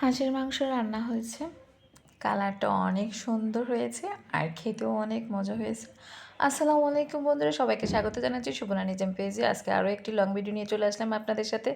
হাঁসের মাংস রান্না হয়েছে। কালারটা অনেক সুন্দর হয়েছে আর খেতেও অনেক মজা হয়েছে। আসসালামু আলাইকুম বন্ধুরা, সবাইকে স্বাগত জানাচ্ছি সুবনা নিজাম পেজে। আজকে আরও একটি লং ভিডিও নিয়ে চলে আসলাম আপনাদের সাথে।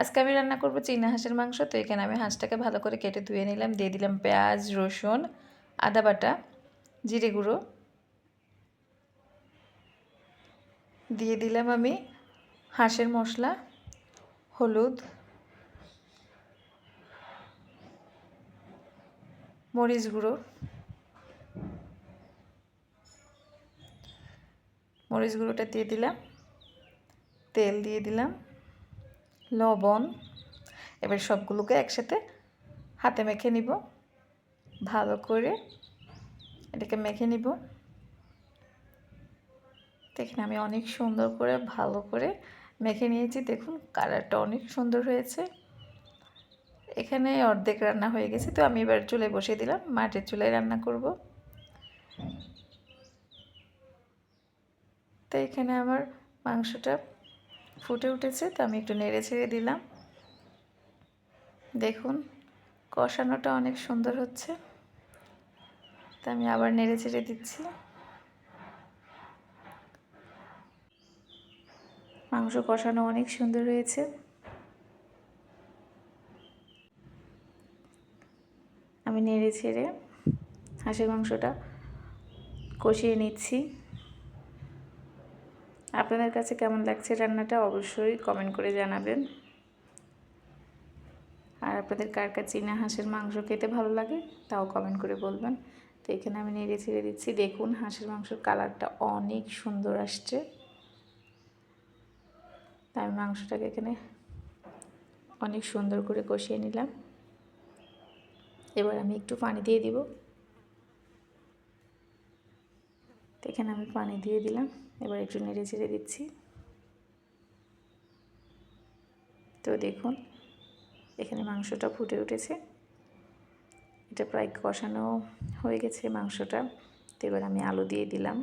আজকে আমি রান্না করব চীনা হাঁসের মাংস। তো এখানে আমি হাঁসটাকে ভালো করে কেটে ধুয়ে নিলাম। দিয়ে দিলাম পেঁয়াজ, রসুন, আদা বাটা, জিরে গুঁড়ো। দিয়ে দিলাম আমি হাঁসের মশলা, হলুদ মরিচ গুঁড়ো। মরিচ গুঁড়োটা দিয়ে দিলাম। তেল দিয়ে দিলাম। লবণ। এবার সবগুলোকে একসাথে হাতে মেখে নিব। ভালো করে এটাকে মেখে নিব। দেখেন আমি অনেক সুন্দর করে ভালো করে মেখে নিয়েছি। দেখুন, কালারটা অনেক সুন্দর হয়েছে। এখানে অর্ধেক রান্না হয়ে গেছে, তো আমি এবার চুলে বসিয়ে দিলাম, মাটির চুলায় রান্না করব। তো এখানে আমার মাংসটা ফুটে উঠেছে, তো আমি একটু নেড়ে ছেড়ে দিলাম। দেখুন, কষানোটা অনেক সুন্দর হচ্ছে। তো আমি আবার নেড়ে ছেড়ে দিচ্ছি। মাংস কষানো অনেক সুন্দর হয়েছে। আমি নেড়ে ছেড়ে হাঁসের মাংসটা কষিয়ে নিচ্ছি। আপনাদের কাছে কেমন লাগছে রান্নাটা অবশ্যই কমেন্ট করে জানাবেন। আর আপনাদের কার কার চীনা হাঁসের মাংস খেতে ভালো লাগে তাও কমেন্ট করে বলবেন। তো এখানে আমি নেড়ে ছেড়ে দিচ্ছি। দেখুন হাঁসের মাংসের কালারটা অনেক সুন্দর আসছে। তাই মাংসটাকে এখানে অনেক সুন্দর করে কষিয়ে নিলাম। এবার আমি একটু পানি দিয়ে দিব। এখানে আমি পানি দিয়ে দিলাম, এবার একটু নেড়ে চেড়ে দিচ্ছি। তো দেখুন, এখানে মাংসটা ফুটে উঠেছে। এটা প্রায় কষানো হয়ে গেছে মাংসটা। তো এবার আমি আলু দিয়ে দিলাম।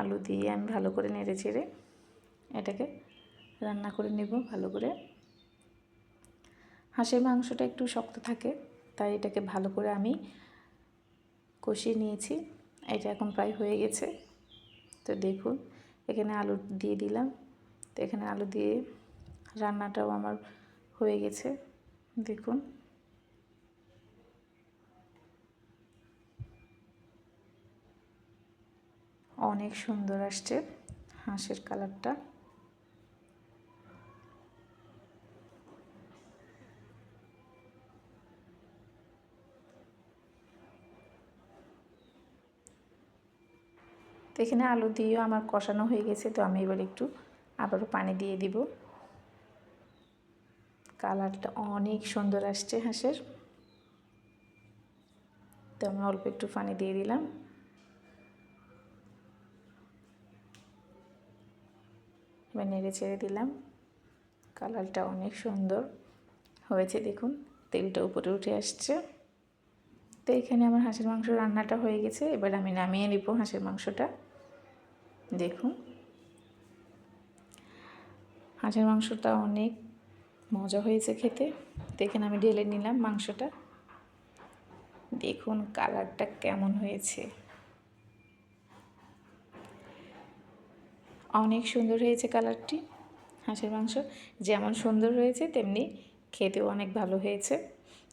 আলু দিয়ে আমি ভালো করে নেড়ে চেড়ে এটাকে রান্না করে নেব ভালো করে। হাঁসের মাংসটা একটু শক্ত থাকে, তাই এটাকে ভালো করে আমি কষিয়ে নিয়েছি। এটা এখন প্রায় হয়ে গেছে। তো দেখুন, এখানে আলু দিয়ে দিলাম। তো এখানে আলু দিয়ে রান্নাটাও আমার হয়ে গেছে। দেখুন। অনেক সুন্দর আসছে হাঁসের কালারটা। তো এখানে আলু দিয়েও আমার কষানো হয়ে গেছে, তো আমি এবার একটু আবারও পানি দিয়ে দিব। কালারটা অনেক সুন্দর আসছে হাঁসের। তো আমি অল্প একটু পানি দিয়ে দিলাম। এবার নেড়ে ছেড়ে দিলাম। কালারটা অনেক সুন্দর হয়েছে দেখুন, তেলটা উপরে উঠে আসছে। তো এখানে আমার হাঁসের মাংস রান্নাটা হয়ে গেছে, এবার আমি নামিয়ে নিব হাঁসের মাংসটা। দেখুন। হাঁসের মাংসটা অনেক মজা হয়েছে খেতে। দেখেন আমি ঢেলে নিলাম মাংসটা। দেখুন কালারটা কেমন হয়েছে। অনেক সুন্দর হয়েছে কালারটি হাঁসের মাংস। যেমন সুন্দর হয়েছে, তেমনি খেতেও অনেক ভালো হয়েছে।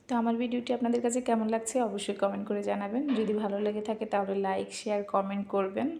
তো আমার ভিডিওটি আপনাদের কাছে কেমন লাগছে অবশ্যই কমেন্ট করে জানাবেন। যদি ভালো লেগে থাকে তাহলে লাইক, শেয়ার, কমেন্ট করবেন।